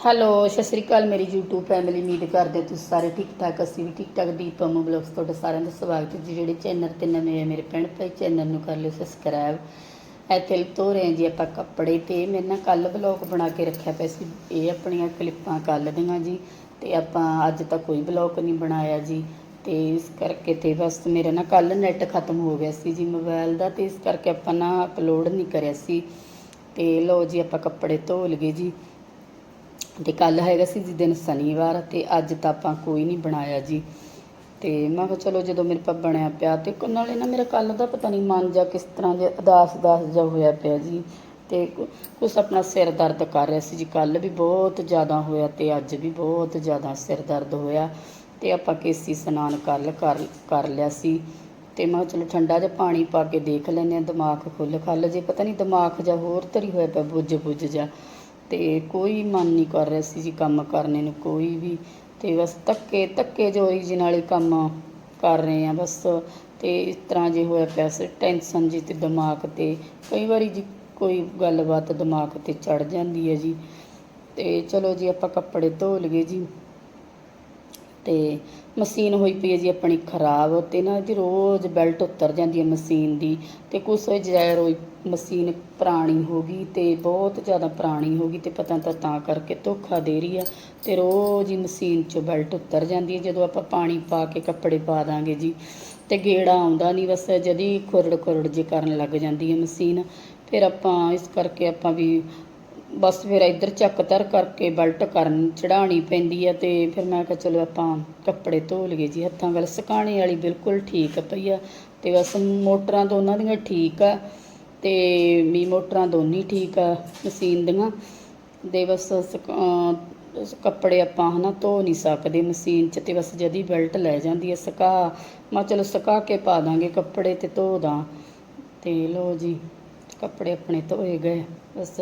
Hello ਸਤਿ ਸ਼੍ਰੀ ਅਕਾਲ ਮੇਰੀ YouTube family ਉਮੀਦ ਕਰਦੇ ਹਾਂ ਤੁਸੀਂ ਸਾਰੇ ਠੀਕ ਠਾਕ, ਅਸੀਂ ਵੀ ਠੀਕ ਠਾਕ। ਦੀਪਮ ਅਮੂ ਬਲੌਗਸ ਤੁਹਾਡਾ ਸਾਰਿਆਂ ਦਾ ਸਵਾਗਤ ਹੈ ਜੀ। ਜਿਹੜੇ ਚੈਨਲ ਤੇ ਨਵੇਂ ਆ ਮੇਰੇ ਪਿੰਡ ਭਾਈ ਚੈਨਲ ਨੂੰ ਕਰ ਲਿਓ ਸਬਸਕ੍ਰਾਈਬ ਇੱਥੇ ਧੋ ਰਹੇ ਜੀ ਆਪਾਂ ਕੱਪੜੇ ਤੇ। ਮੇਰੇ ਨਾ ਕੱਲ ਬਲੌਗ ਬਣਾ ਕੇ ਰੱਖਿਆ ਪਿਆ ਸੀ। ਇਹ ਆਪਣੀਆਂ ਕਲਿੱਪਾਂ ਕੱਲ ਦੀਆਂ ਜੀ। ਤੇ ਆਪਾਂ ਅੱਜ ਤੱਕ ਕੋਈ ਬਲੌਗ ਨਹੀਂ ਬਣਾਇਆ ਜੀ। ਤੇ ਇਸ ਕਰਕੇ ਤੇ ਬਸ ਮੇਰਾ ਨਾ ਕੱਲ ਨੈਟ ਖਤਮ ਹੋ ਗਿਆ ਸੀ ਜੀ। ਮੋਬਾਈਲ ਦਾ ਤੇ ਇਸ ਕਰਕੇ ਆਪਾਂ ਨਾ ਅਪਲੋਡ ਨਹੀਂ ਕਰਿਆ ਸੀ। ਤੇ ਲਓ ਜੀ ਆਪਾਂ ਕੱਪੜੇ ਧੋ ਲਏ ਜੀ। ਤੇ ਕੱਲ ਹੈਗਾ ਸੀ ਜੀ ਦਿਨ ਸ਼ਨੀਵਾਰ ਤੇ ਅੱਜ ਤਾਂ ਆਪਾਂ ਕੋਈ ਨਹੀਂ ਬਣਾਇਆ ਜੀ। ਤੇ ਮੈਂ ਕਿਹਾ ਚਲੋ ਜਦੋਂ ਮੇਰੇ ਪਾ ਬਣਿਆ ਪਿਆ ਤੇ ਨਾਲੇ ਨਾ ਮੇਰਾ ਕੱਲ ਦਾ ਪਤਾ ਨਹੀਂ ਮਨ ਜਾ ਕਿਸ ਤਰ੍ਹਾਂ ਜਿਹਾ ਉਦਾਸ ਉਦਾਸ ਜਿਹਾ ਹੋਇਆ ਪਿਆ ਜੀ। ਤੇ ਕੁ- ਕੁਛ ਆਪਣਾ ਸਿਰ ਦਰਦ ਕਰ ਰਿਹਾ ਸੀ ਜੀ। ਕੱਲ ਵੀ ਬਹੁਤ ਜ਼ਿਆਦਾ ਹੋਇਆ ਤੇ ਅੱਜ ਵੀ ਬਹੁਤ ਜ਼ਿਆਦਾ ਸਿਰ ਦਰਦ ਹੋਇਆ। ਤੇ ਆਪਾਂ ਕੇਸੀ ਇਸ਼ਨਾਨ ਕਰ ਕਰ ਕਰ ਲਿਆ ਸੀ। ਤੇ ਮੈਂ ਕਿਹਾ ਚਲੋ ਠੰਡਾ ਜਿਹਾ ਪਾਣੀ ਪਾ ਕੇ ਦੇਖ ਲੈਂਦੇ ਆ ਦਿਮਾਗ ਖੁੱਲ ਖੱਲ ਜੇ ਪਤਾ ਨਹੀਂ ਦਿਮਾਗ ਜਾਂ ਹੋਰ ਧਰੀ ਹੋਇਆ ਪਿਆ, ਬੁੱਝ ਬੁੱਝ ਜਾ। ਤੇ ਕੋਈ ਮਨ ਨਹੀਂ ਕਰ ਰਿਹਾ ਸੀ ਜੀ ਕੰਮ ਕਰਨੇ ਨੂੰ, ਕੋਈ ਵੀ। ਤੇ ਬਸ ਧੱਕੇ ਧੱਕੇ ਜੋਰੀ ਜੀ ਨਾਲ ਹੀ ਕੰਮ ਕਰ ਰਹੇ ਆ ਬਸ। ਤੇ ਇਸ ਤਰ੍ਹਾਂ ਜੇ ਹੋਇਆ ਪਿਆ ਸੀ, ਟੈਨਸ਼ਨ ਜੀ ਤੇ ਦਿਮਾਗ ਤੇ। ਕਈ ਵਾਰੀ ਜੀ ਕੋਈ ਗੱਲਬਾਤ ਦਿਮਾਗ ਤੇ ਚੜ ਜਾਂਦੀ ਹੈ ਜੀ। ਤੇ ਚਲੋ ਜੀ ਆਪਾਂ ਕੱਪੜੇ ਧੋ ਲਈਏ ਜੀ। ਤੇ ਮਸ਼ੀਨ ਹੋਈ ਪਈ ਹੈ ਜੀ ਆਪਣੀ ਖਰਾਬ, ਤੇ ਨਾ ਜੀ ਰੋਜ਼ ਬੈਲਟ ਉਤਰ ਜਾਂਦੀ ਹੈ ਮਸ਼ੀਨ ਦੀ, ਤੇ ਕੁਛ ਜੈਰ ਹੋਈ ਮਸ਼ੀਨ ਪੁਰਾਣੀ ਹੋ ਗਈ, ਤੇ ਬਹੁਤ ਜ਼ਿਆਦਾ ਪੁਰਾਣੀ ਹੋ ਗਈ, ਤੇ ਪਤਾ ਤਾਂ ਤਾਂ ਕਰਕੇ ਧੋਖਾ ਦੇ ਰਹੀ ਆ ਤੇ ਰੋਜ਼ ਹੀ ਮਸ਼ੀਨ 'ਚੋਂ ਬੈਲਟ ਉਤਰ ਜਾਂਦੀ ਹੈ, ਜਦੋਂ ਆਪਾਂ ਪਾਣੀ ਪਾ ਕੇ ਕੱਪੜੇ ਪਾ ਦਾਂਗੇ ਜੀ, ਤੇ ਗੇੜਾ ਆਉਂਦਾ ਨਹੀਂ, ਬਸ ਜਦੀ ਖੁਰੜ ਖੁਰੜ ਜੇ ਕਰਨ ਲੱਗ ਜਾਂਦੀ ਹੈ ਮਸ਼ੀਨ, ਫਿਰ ਆਪਾਂ ਇਸ ਕਰਕੇ ਆਪਾਂ ਵੀ ਬਸ ਫਿਰ ਇੱਧਰ ਚੱਕ ਧਰ ਕਰਕੇ ਬਲਟ ਕਰਨ ਚੜਾਣੀ ਪੈਂਦੀ ਆ ਤੇ ਫਿਰ ਮੈਂ ਕਿਹਾ ਚਲੋ ਆਪਾਂ ਕੱਪੜੇ ਧੋ ਲਈਏ ਜੀ, ਹੱਥਾਂ ਵੱਲ ਸੁਕਾਣੇ ਵਾਲੀ ਬਿਲਕੁਲ ਠੀਕ ਪਈ ਆ ਤੇ ਬਸ ਮੋਟਰਾਂ ਦੋਨਾਂ ਦੀਆਂ ਠੀਕ ਆ ਤੇ ਵੀ ਮੋਟਰਾਂ ਦੋਨੀ ਠੀਕ ਆ ਮਸ਼ੀਨ ਦੀਆਂ। ਦੇ ਬਸ ਸੁਕਾ- ਕੱਪੜੇ ਆਪਾਂ ਹਨਾ ਧੋ ਨਹੀਂ ਸਕਦੇ ਮਸ਼ੀਨ 'ਚ ਤੇ ਬਸ ਜਦੀ ਬੈਲਟ ਲੈ ਜਾਂਦੀ ਹੈ ਸੁਕਾ। ਮੈਂ ਚਲੋ ਸੁਕਾ ਕੇ ਪਾ ਦਾਂਗੇ ਕੱਪੜੇ ਤੇ ਧੋ ਦਾਂ। ਤੇ ਲੋ ਜੀ, ਕੱਪੜੇ ਆਪਣੇ ਧੋਏ ਗਏ। ਬਸ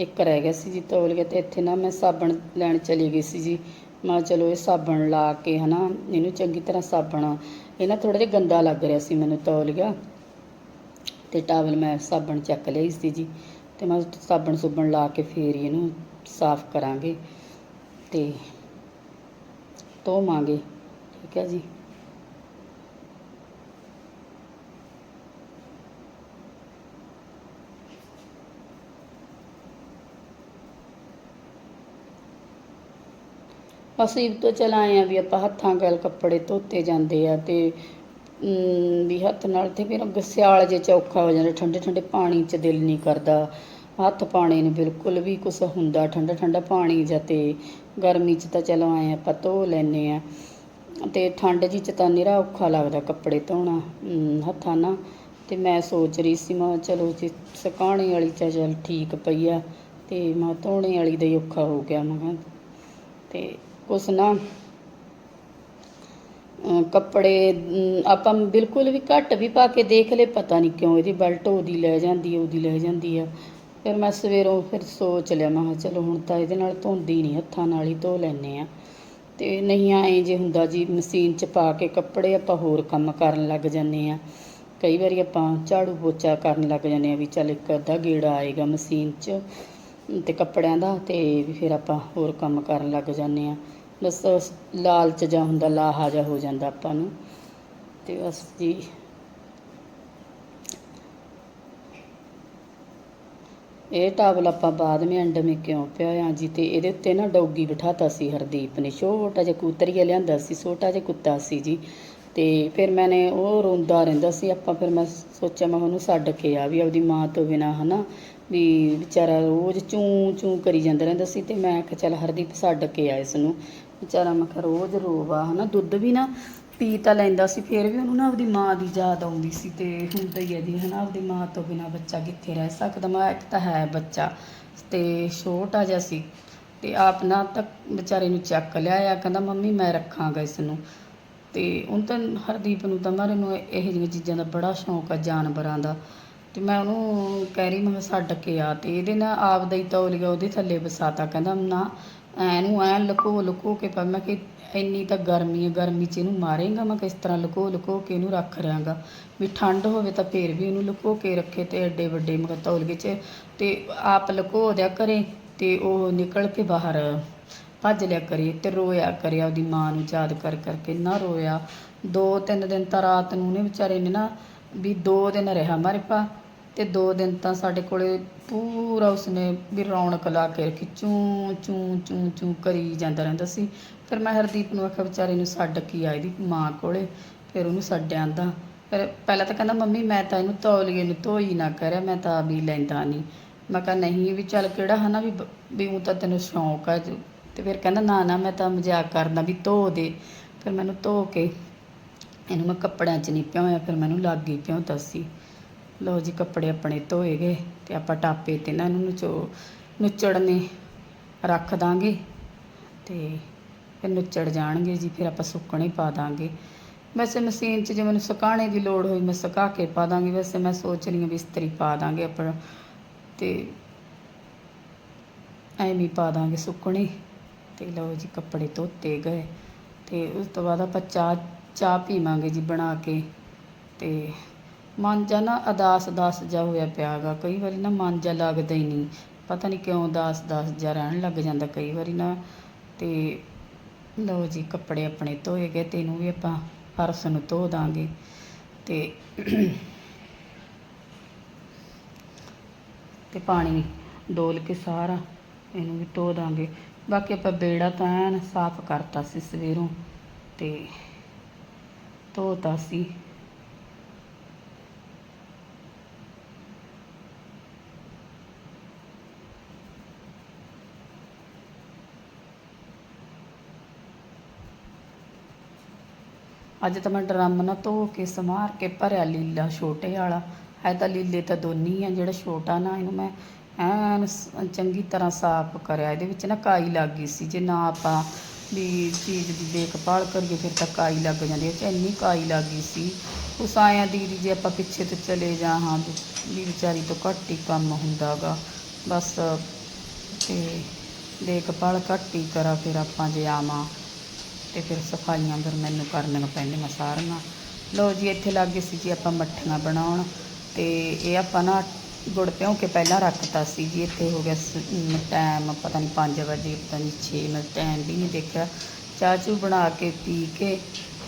ਇੱਕ ਰਹਿ ਗਿਆ ਸੀ ਜੀ ਤੌਲ ਗਿਆ ਤੇ ਇੱਥੇ ਨਾ ਮੈਂ ਸਾਬਣ ਲੈਣ ਚਲੀ ਗਈ ਸੀ ਜੀ। ਮੈਂ ਚਲੋ ਇਹ ਸਾਬਣ ਲਾ ਕੇ ਹਨਾ, ਇਹਨੂੰ ਚੰਗੀ ਤਰ੍ਹਾਂ ਸਾਬਣ, ਇਹ ਨਾ ਥੋੜਾ ਜਿਹਾ ਗੰਦਾ ਲੱਗ ਰਿਹਾ ਸੀ ਮੈਨੂੰ ਤੌਲ ਗਿਆ। ਤੇ ਟਾਵਲ ਮੈਂ ਸਾਬਣ ਚੱਕ ਲਈ ਸੀ ਜੀ ਤੇ ਮੈਂ ਸਾਬਣ ਸੁਬਣ ਲਾ ਕੇ ਫੇਰ ਇਹਨੂੰ ਸਾਫ਼ ਕਰਾਂਗੇ ਤੇ ਧੋਵਾਂਗੇ, ਠੀਕ ਹੈ ਜੀ। ਅਸੀਂ ਤੋਂ ਚਲਾਏ ਆ ਵੀ ਆਪਾਂ ਹੱਥਾਂ ਗੱਲ ਕੱਪੜੇ ਧੋਤੇ ਜਾਂਦੇ ਆ ਤੇ ਵੀ ਹੱਥ ਨਾਲ ਤੇ ਫਿਰ ਸਿਆਲ ਜੇ ਚੌਖਾ ਹੋ ਜਾਂਦਾ, ਠੰਡੇ ਠੰਡੇ ਪਾਣੀ 'ਚ ਦਿਲ ਨਹੀਂ ਕਰਦਾ। ਹੱਥ ਪਾਣੇ ਨੂੰ ਬਿਲਕੁਲ ਵੀ ਕੁਛ ਹੁੰਦਾ, ਠੰਡਾ ਠੰਡਾ ਪਾਣੀ ਜਾਂ ਤੇ ਗਰਮੀ 'ਚ ਤਾਂ ਚਲੋ ਆਏ ਆਪਾਂ ਧੋ ਲੈਨੇ ਆ ਤੇ ਠੰਡ ਜੀ 'ਚ ਤਾਂ ਨਿਰਾ ਔਖਾ ਲੱਗਦਾ ਕੱਪੜੇ ਧੋਣਾ ਹੱਥਾਂ ਨਾਲ। ਤੇ ਮੈਂ ਸੋਚ ਰਹੀ ਸੀ, ਮੈਂ ਚਲੋ ਜੀ, ਸੁਕਾਉਣੇ ਵਾਲੀ ਤਾਂ ਚੱਲ ਠੀਕ ਪਈ ਆ। ਤੇ ਮੈਂ ਧੋਣੇ ਵਾਲੀ ਦਾ ਹੀ ਔਖਾ ਹੋ ਗਿਆ, ਮੈਂ ਕਿਹਾ। ਤੇ ਕੁਛ ਨਾ ਕੱਪੜੇ ਆਪਾਂ ਬਿਲਕੁਲ ਵੀ ਘੱਟ ਵੀ ਪਾ ਕੇ ਦੇਖ ਲਏ, ਪਤਾ ਨਹੀਂ ਕਿਉਂ ਇਹਦੀ ਬੈਲਟ ਉਹਦੀ ਲੈ ਜਾਂਦੀ ਹੈ, ਉਹਦੀ ਲੈ ਜਾਂਦੀ ਆ ਫਿਰ ਮੈਂ ਸਵੇਰੋਂ ਫਿਰ ਸੋਚ ਲਿਆ ਮੈਂ ਕਿਹਾ ਚਲੋ ਹੁਣ ਤਾਂ ਇਹਦੇ ਨਾਲ ਧੋਂਦੀ ਨਹੀਂ, ਹੱਥਾਂ ਨਾਲ ਹੀ ਧੋ ਲੈਨੇ ਆ ਤੇ ਨਹੀਂ ਆਏ ਜੇ ਹੁੰਦਾ ਜੀ, ਮਸ਼ੀਨ 'ਚ ਪਾ ਕੇ ਕੱਪੜੇ ਆਪਾਂ ਹੋਰ ਕੰਮ ਕਰਨ ਲੱਗ ਜਾਂਦੇ ਆ ਕਈ ਵਾਰੀ ਆਪਾਂ ਝਾੜੂ ਪੋਚਾ ਕਰਨ ਲੱਗ ਜਾਂਦੇ ਆ ਵੀ ਚੱਲ ਇੱਕ ਅੱਧਾ ਗੇੜਾ ਆਏਗਾ ਮਸ਼ੀਨ 'ਚ ਤੇ ਕੱਪੜਿਆਂ ਦਾ ਤੇ ਵੀ ਫਿਰ ਆਪਾਂ ਹੋਰ ਕੰਮ ਕਰਨ ਲੱਗ ਜਾਂਦੇ ਆ ਬਸ ਲਾਲਚ ਜਾ ਹੁੰਦਾ, ਲਾਹਾ ਜਾ ਹੋ ਜਾਂਦਾ ਆਪਾਂ ਨੂੰ। ਤੇ ਬਸ ਜੀ। ਇਹ ਟਾਵਲ ਆਪਾਂ ਬਾਅਦ ਵਿੱਚ ਅੰਡ ਮੇ ਕਿਉਂ ਪਿਆ ਜੀ? ਤੇ ਇਹਦੇ ਉੱਤੇ ਨਾ ਡੌਗੀ ਬਿਠਾਤਾ ਸੀ ਹਰਦੀਪ ਨੇ। ਛੋਟਾ ਜਿਹਾ ਕੂਤਰੀਆ ਲਿਆਂਦਾ ਸੀ, ਛੋਟਾ ਜਿਹਾ ਕੁੱਤਾ ਸੀ ਜੀ। ਤੇ ਫਿਰ ਮੈਨੇ ਉਹ ਰੋਂਦਾ ਰਹਿੰਦਾ ਸੀ। ਆਪਾਂ ਫਿਰ ਮੈਂ ਸੋਚਿਆ, ਮੈਂ ਉਹਨੂੰ ਛੱਡ ਕੇ ਆ ਵੀ ਆਪਦੀ ਮਾਂ ਤੋਂ ਬਿਨਾ, ਹਨਾ? ਵੀ ਵਿਚਾਰਾ ਰੋਜ਼ ਚੂੰ ਚੂੰ ਕਰੀ ਜਾਂਦਾ ਰਹਿੰਦਾ ਸੀ। ਤੇ ਮੈਂ ਕਿਹਾ, ਚੱਲ ਹਰਦੀਪ ਛੱਡ ਕੇ ਆ ਇਸ ਨੂੰ। ਵਿਚਾਰਾ ਮੈਂ ਰੋਜ਼ ਰੋਵਾ, ਹਨਾ, ਦੁੱਧ ਵੀ ਨਾ ਪੀ ਤਾਂ ਲੈਂਦਾ ਸੀ, ਫਿਰ ਵੀ ਉਹਨੂੰ ਨਾ ਆਪਦੀ ਮਾਂ ਦੀ ਯਾਦ ਆਉਂਦੀ ਸੀ ਤੇ ਹੁੰਦਾ ਹੀ ਹੈ ਜੀ ਹਨਾ, ਆਪਦੀ ਮਾਂ ਤੋਂ ਬਿਨਾ ਬੱਚਾ ਕਿੱਥੇ ਰਹਿ ਸਕਦਾ, ਮੈਂ ਇੱਕ ਤਾਂ ਹੈ ਬੱਚਾ ਤੇ ਛੋਟਾ ਜਿਹਾ ਸੀ ਤੇ ਆਪ ਨਾ ਤੱਕ ਵਿਚਾਰੇ ਨੂੰ ਚੱਕ ਲਿਆ ਲਿਆਇਆ, ਕਹਿੰਦਾ, ਮੰਮੀ, ਮੈਂ ਰੱਖਾਂਗਾ ਇਸ ਨੂੰ ਤੇ ਉਹ ਤਾਂ ਹਰਦੀਪ ਨੂੰ ਤਾਂ ਮਾਰੇ ਨੂੰ ਇਹੋ ਜਿਹੀਆਂ ਚੀਜ਼ਾਂ ਦਾ ਬੜਾ ਸ਼ੌਂਕ ਆ ਜਾਨਵਰਾਂ ਦਾ। ਤੇ ਮੈਂ ਉਹਨੂੰ ਕਹਿ ਰਹੀ ਮੈਂ ਕਿਹਾ ਛੱਡ ਕੇ ਆ ਤੇ ਇਹਦੇ ਨਾਲ ਆਪਦਾ ਹੀ ਤੌਲੀਆ ਉਹਦੇ ਥੱਲੇ ਵਸਾਤਾ, ਕਹਿੰਦਾ ਨਾ ਐਨੂੰ ਐ ਲੁਕੋ ਲੁਕੋ ਕੇ ਪਾ, ਮੈਂ ਕਿ ਇੰਨੀ ਤਾਂ ਗਰਮੀ ਹੈ, ਗਰਮੀ 'ਚ ਇਹਨੂੰ ਮਾਰੇਗਾ ਮੈਂ, ਕਿਸ ਤਰ੍ਹਾਂ ਲੁਕੋ ਲੁਕੋ ਕੇ ਇਹਨੂੰ ਰੱਖ ਰਿਆਂਗਾ ਵੀ ਠੰਡ ਹੋਵੇ ਤਾਂ ਫੇਰ ਵੀ ਇਹਨੂੰ ਲੁਕੋ ਕੇ ਰੱਖੇ ਤੇ ਐਡੇ ਵੱਡੇ ਮੈਂ ਕਿਹਾ ਤੌਲੀਏ 'ਚ ਤੇ ਆਪ ਲੁਕੋ ਦਿਆ ਕਰੇ ਤੇ ਉਹ ਨਿਕਲ ਕੇ ਬਾਹਰ ਭੱਜ ਲਿਆ ਕਰੇ ਤੇ ਰੋਇਆ ਕਰਿਆ ਉਹਦੀ ਮਾਂ ਨੂੰ ਯਾਦ ਕਰ ਕਰਕੇ ਨਾ ਰੋਇਆ। ਦੋ ਤਿੰਨ ਦਿਨ ਤਾਂ ਰਾਤ ਨੂੰ ਨੇ ਵਿਚਾਰੇ ਨੇ ਨਾ ਵੀ ਦੋ ਦਿਨ ਰਿਹਾ ਮਾਰੇ ਪਾ ਤੇ ਦੋ ਦਿਨ ਤਾਂ ਸਾਡੇ ਕੋਲੇ ਪੂਰਾ ਉਸਨੇ ਵੀ ਰੌਣਕ ਲਾ ਕੇ ਰੱਖੀ, ਚੂੰ ਚੂੰ ਚੂੰ ਚੂੰ ਕਰੀ ਜਾਂਦਾ ਰਹਿੰਦਾ ਸੀ। ਫਿਰ ਮੈਂ ਹਰਦੀਪ ਨੂੰ ਆਖਿਆ, ਵਿਚਾਰੇ ਨੂੰ ਛੱਡ ਕੇ ਆਈ ਦੀ ਮਾਂ ਕੋਲੇ? ਫਿਰ ਉਹਨੂੰ ਛੱਡ ਆਂਦਾ। ਫਿਰ ਪਹਿਲਾਂ ਤਾਂ ਕਹਿੰਦਾ, ਮੰਮੀ, ਮੈਂ ਤਾਂ ਇਹਨੂੰ ਤੌਲੀਏ ਨੂੰ ਧੋਈ ਨਾ ਕਰਿਆ, ਮੈਂ ਤਾਂ ਵੀ ਲੈਂਦਾ ਨਹੀਂ ਮੈਂ ਕਿਹਾ, ਨਹੀਂ ਵੀ ਚੱਲ ਕਿਹੜਾ ਹਨਾ ਵੀ ਵੀ ਉਹ ਤਾਂ ਤੈਨੂੰ ਸ਼ੌਂਕ ਆ ਜੋ- ਤੇ ਫਿਰ ਕਹਿੰਦਾ, ਨਾ ਨਾ, ਮੈਂ ਤਾਂ ਮਜ਼ਾਕ ਕਰਦਾ ਵੀ ਧੋ ਦੇ। ਫਿਰ ਮੈਨੂੰ ਧੋ ਕੇ ਇਹਨੂੰ ਮੈਂ ਕੱਪੜਿਆਂ 'ਚ ਨਹੀਂ ਪਿਉਇਆ ਫਿਰ ਮੈਨੂੰ ਲੱਗ ਗਈ ਪਿਉਂ ਸੀ। ਲਓ ਜੀ, ਕੱਪੜੇ ਆਪਣੇ ਧੋਏ ਗਏ ਤੇ ਆਪਾਂ ਟਾਪੇ ਤੇ ਨਾ ਇਹਨੂੰ ਨਚੋ, ਨੁੱਚੜਨੇ ਰੱਖ ਦਾਂਗੇ ਤੇ ਫਿਰ ਨੁੱਚੜ ਜਾਣਗੇ ਜੀ, ਫਿਰ ਆਪਾਂ ਸੁੱਕਣੇ ਪਾ ਦਾਂਗੇ। ਵੈਸੇ ਮਸ਼ੀਨ 'ਚ ਜੇ ਮੈਨੂੰ ਸੁਕਾਉਣੇ ਦੀ ਲੋੜ ਹੋਈ, ਮੈਂ ਸੁਕਾ ਕੇ ਪਾ ਦਾਂਗੀ। ਵੈਸੇ ਮੈਂ ਸੋਚ ਰਹੀ ਹਾਂ ਵੀ ਇਸਤਰੀ ਪਾ ਦਾਂਗੇ ਆਪਣਾ ਤੇ ਐਵੇਂ ਪਾ ਦਾਂਗੇ ਸੁੱਕਣੇ। ਤੇ ਲਓ ਜੀ, ਕੱਪੜੇ ਧੋਤੇ ਗਏ ਤੇ ਉਸ ਤੋਂ ਬਾਅਦ ਆਪਾਂ ਚਾਹ ਚਾਹ ਪੀਵਾਂਗੇ ਜੀ ਬਣਾ ਕੇ ਤੇ ਮਨ ਜਾ ਨਾ ਅਦਾਸ ਦਾਸ ਜਾ ਹੋਇਆ ਪਿਆਗਾ ਕਈ ਵਾਰੀ ਨਾ ਮਨ ਜਾ ਲੱਗਦਾ ਹੀ ਨਹੀਂ। ਪਤਾ ਨਹੀਂ ਕਿਉਂ ਦਾਸ ਦਾਸ ਜਾ ਰਹਿਣ ਲੱਗ ਜਾਂਦਾ ਕਈ ਵਾਰੀ ਨਾ। ਤੇ ਲਓ ਜੀ, ਕੱਪੜੇ ਆਪਣੇ ਧੋਏ ਗਏ ਤੇ ਇਹਨੂੰ ਵੀ ਆਪਾਂ ਫਰਸ਼ ਨੂੰ ਧੋ ਦਾਂਗੇ। ਤੇ ਤੇ ਪਾਣੀ ਡੋਲ ਕੇ ਸਾਰਾ ਇਹਨੂੰ ਵੀ ਧੋ ਦਾਂਗੇ। ਬਾਕੀ ਆਪਾਂ ਬੇੜਾ ਤਾਂ ਐਨ ਸਾਫ਼ ਕਰਤਾ ਸੀ ਸਵੇਰੋਂ ਤੇ ਧੋਤਾ ਸੀ। ਅੱਜ ਤਾਂ ਮੈਂ ਡਰਮ ਨਾ ਧੋ ਕੇ ਸਮਾਰ ਕੇ ਭਰਿਆ ਲੀਲਾ ਛੋਟੇ ਵਾਲਾ। ਹੈ ਤਾਂ ਲੀਲੇ ਤਾਂ ਦੋਨੀ ਆ, ਜਿਹੜਾ ਛੋਟਾ ਨਾ, ਇਹਨੂੰ ਮੈਂ ਐਨ ਚੰਗੀ ਤਰ੍ਹਾਂ ਸਾਫ਼ ਕਰਿਆ। ਇਹਦੇ ਵਿੱਚ ਨਾ ਕਾਈ ਲੱਗ ਗਈ ਸੀ। ਜੇ ਨਾ ਆਪਾਂ ਵੀ ਚੀਜ਼ ਦੀ ਦੇਖਭਾਲ ਕਰੀਏ, ਫਿਰ ਤਾਂ ਕਾਈ ਲੱਗ ਜਾਂਦੀ ਹੈ 'ਚ ਇੰਨੀ ਕਾਈ ਲੱਗ ਗਈ ਸੀ। ਉਸ ਆਇਆ ਦੀਦੀ, ਜੇ ਆਪਾਂ ਪਿੱਛੇ ਤੋਂ ਚਲੇ ਜਾ ਹਾਂ, ਵੀ ਵਿਚਾਰੀ ਤੋਂ ਘੱਟ ਹੀ ਕੰਮ ਹੁੰਦਾਗਾ ਬਸ, ਤੇ ਦੇਖਭਾਲ ਘੱਟ ਹੀ ਕਰਾਂ, ਫਿਰ ਆਪਾਂ ਜੇ ਆਵਾਂ। ਤੇ ਫਿਰ ਸਫਾਈਆਂ ਫਿਰ ਮੈਨੂੰ ਕਰਨੀਆਂ ਪੈਂਦੀਆਂ ਸਾਰੀਆਂ। ਲਓ ਜੀ, ਇੱਥੇ ਲੱਗੇ ਸੀ ਜੀ ਆਪਾਂ ਮੱਠੀਆਂ ਬਣਾਉਣ ਤੇ ਇਹ ਆਪਾਂ ਨਾ ਗੁੜ ਭਿਉਂ ਕੇ ਪਹਿਲਾਂ ਰੱਖਤਾ ਸੀ ਜੀ। ਇੱਥੇ ਹੋ ਗਿਆ ਟਾਈਮ ਪਤਾ ਨਹੀਂ 5 ਵਜੇ, ਪਤਾ ਨਹੀਂ 6 ਮਿੰਟ ਟਾਈਮ ਵੀ ਨਹੀਂ ਦੇਖਿਆ। ਚਾਹ ਚੂ ਬਣਾ ਕੇ ਪੀ ਕੇ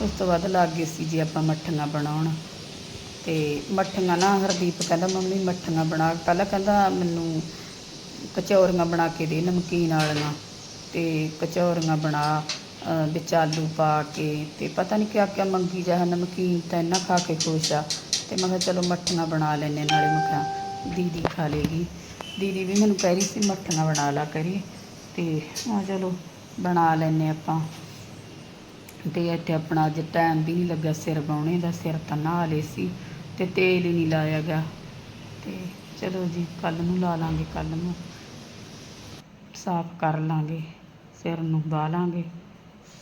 ਉਸ ਤੋਂ ਬਾਅਦ ਲੱਗੇ ਸੀ ਜੀ ਆਪਾਂ ਮੱਠੀਆਂ ਬਣਾਉਣ। ਤੇ ਮੱਠੀਆਂ ਨਾ ਹਰਦੀਪ ਕਹਿੰਦਾ, ਮੰਮੀ ਮੱਠੀਆਂ ਬਣਾ ਪਹਿਲਾਂ ਕਹਿੰਦਾ, ਮੈਨੂੰ ਕਚੌਰੀਆਂ ਬਣਾ ਕੇ ਦੇ ਨਮਕੀਨ ਵਾਲੀਆਂ ਤੇ ਕਚੌਰੀਆਂ ਬਣਾ ਵਿੱਚ ਆਲੂ ਪਾ ਕੇ ਤੇ ਪਤਾ ਨਹੀਂ ਕਿਆ ਕਿਆ ਮੰਗੀ ਜਾ ਨਮਕੀਨ ਤਾਂ ਇੰਨਾ ਖਾ ਕੇ ਖੁਸ਼ ਆ। ਤੇ ਮੈਂ ਕਿਹਾ ਚਲੋ ਮੱਠੀਆਂ ਬਣਾ ਲੈਨੇ ਨਾਲੇ ਮੈਂ ਕਿਹਾ ਦੀਦੀ ਖਾ ਲੇਗੀ। ਦੀਦੀ ਵੀ ਮੈਨੂੰ ਕਹਿ ਰਹੀ ਸੀ ਮੱਠੀਆਂ ਬਣਾ ਲਾ ਕਰੀ। ਤੇ ਮੈਂ ਚਲੋ ਬਣਾ ਲੈਨੇ ਆਪਾਂ। ਤੇ ਇੱਥੇ ਆਪਣਾ ਅੱਜ ਟਾਈਮ ਵੀ ਨਹੀਂ ਲੱਗਾ ਸਿਰ ਬਾਉਣੇ ਦਾ, ਸਿਰ ਤਾਂ ਨਹਾ ਲਏ ਸੀ ਤੇ ਤੇਲ ਹੀ ਨਹੀਂ ਲਾਇਆ ਗਿਆ। ਤੇ ਚਲੋ ਜੀ ਕੱਲ ਨੂੰ ਲਾ ਲਾਂਗੇ ਕੱਲ ਨੂੰ ਸਾਫ਼ ਕਰ ਲਾਂਗੇ, ਸਿਰ ਨੂੰ ਬਾਹ ਲਾਂਗੇ।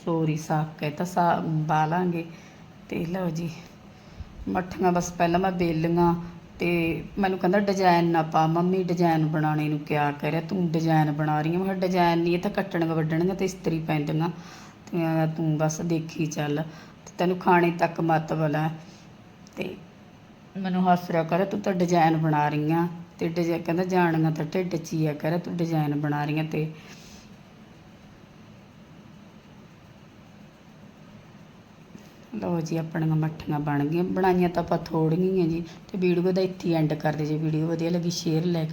ਸੋਰੀ ਸਾਫ਼ ਕਹਿਤਾ ਸਾ ਬਾਹ ਲਾਂਗੇ ਤੇ ਲਓ ਜੀ, ਮੱਠੀਆਂ ਬਸ ਪਹਿਲਾਂ ਮੈਂ ਬੇਲੀਆਂ ਤੇ ਮੈਨੂੰ ਕਹਿੰਦਾ ਡਿਜ਼ਾਈਨ ਨਾ ਪਾ, ਮੰਮੀ ਡਿਜ਼ਾਈਨ ਬਣਾਉਣੇ ਨੂੰ ਕਿਆ ਕਰਿਆ ਤੂੰ ਡਿਜ਼ਾਈਨ ਬਣਾ ਰਹੀ ਹੈ, ਮੈਂ ਕਿਹਾ ਡਿਜ਼ਾਈਨ ਨਹੀਂ, ਇਹ ਤਾਂ ਕੱਟਣੀਆਂ ਵੱਢਣੀਆਂ ਤੇ ਇਸਤਰੀ ਪੈਂਦੀਆਂ ਤੇ ਆ ਤੂੰ ਬਸ ਦੇਖੀ ਚੱਲ ਤੇ ਤੈਨੂੰ ਖਾਣੇ ਤੱਕ ਮਤ ਵਾਲਾ ਤੇ ਮੈਨੂੰ ਹੱਸ ਰਿਹਾ ਕਰ ਤੂੰ ਤਾਂ ਡਿਜ਼ਾਈਨ ਬਣਾ ਰਹੀ ਆ ਤੇ ਡਿਜ਼ਾਈਨ ਕਹਿੰਦਾ ਜਾਣੀਆਂ ਤਾਂ ਢਿੱਡ ਚੀਆ ਕਰ ਤੂੰ ਡਿਜ਼ਾਈਨ ਬਣਾ ਰਹੀ ਆ ਤੇ ਲਓ ਜੀ, ਆਪਣੀਆਂ ਮੱਠੀਆਂ ਬਣ ਗਈਆਂ। ਬਣਾਈਆਂ ਤਾਂ ਆਪਾਂ ਥੋੜ੍ਹੀਆਂ ਹੀ ਆ ਜੀ। ਅਤੇ ਵੀਡੀਓ ਦਾ ਇੱਥੇ ਐਂਡ ਕਰਦੇ ਜੇ। ਵੀਡੀਓ ਵਧੀਆ ਲੱਗੀ ਸ਼ੇਅਰ ਲਾਈਕ